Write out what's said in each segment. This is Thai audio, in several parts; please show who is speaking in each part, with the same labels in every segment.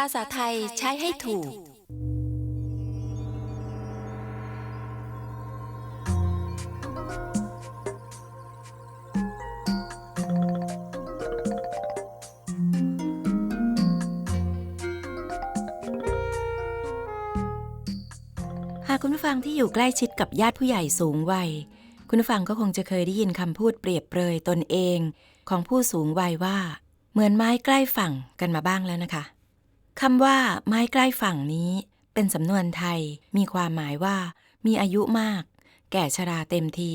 Speaker 1: ภาษาไทยใช้ให้ถูก หากคุณผู้ฟังที่อยู่ใกล้ชิดกับญาติผู้ใหญ่สูงวัย คุณผู้ฟังก็คงจะเคยได้ยินคำพูดเปรียบเปรยตนเอง ของผู้สูงวัยว่า เหมือนไม้ใกล้ฝั่งกันมาบ้างแล้วนะคะ คำว่าไม้ใกล้ฝั่งนี้ เป็นสำนวนไทย มีความหมายว่า มีอายุมาก แก่ชราเต็มที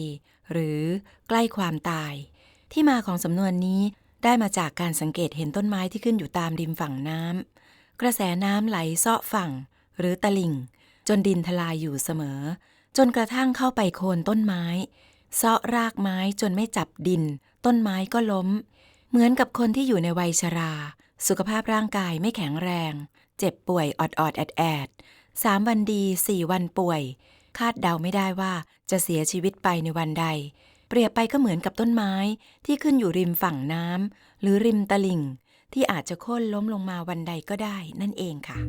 Speaker 1: หรือใกล้ความตาย ที่มาของสำนวนนี้ได้มาจากการสังเกตเห็นต้นไม้ที่ขึ้นอยู่ตามริมฝั่งน้ำกระแสน้ำไหลเซาะฝั่ง หรือตลิ่ง จนดินทลายอยู่เสมอ จนกระทั่งเข้าไปโคนต้นไม้เซาะรากไม้จนไม่จับดิน ต้นไม้ก็ล้ม เหมือนกับคนที่อยู่ในวัยชรา สุขภาพร่างกายไม่แข็งแรง เจ็บป่วยออดๆแอดแอดสามวันดีสี่วันป่วย คาดเดาไม่ได้ว่าจะเสียชีวิตไปในวันใด เปรียบไปก็เหมือนกับต้นไม้ที่ขึ้นอยู่ริมฝั่งน้ำหรือริมตลิ่ง ที่อาจจะโค่นล้มลงมาวันใดก็ได้นั่นเองค่ะ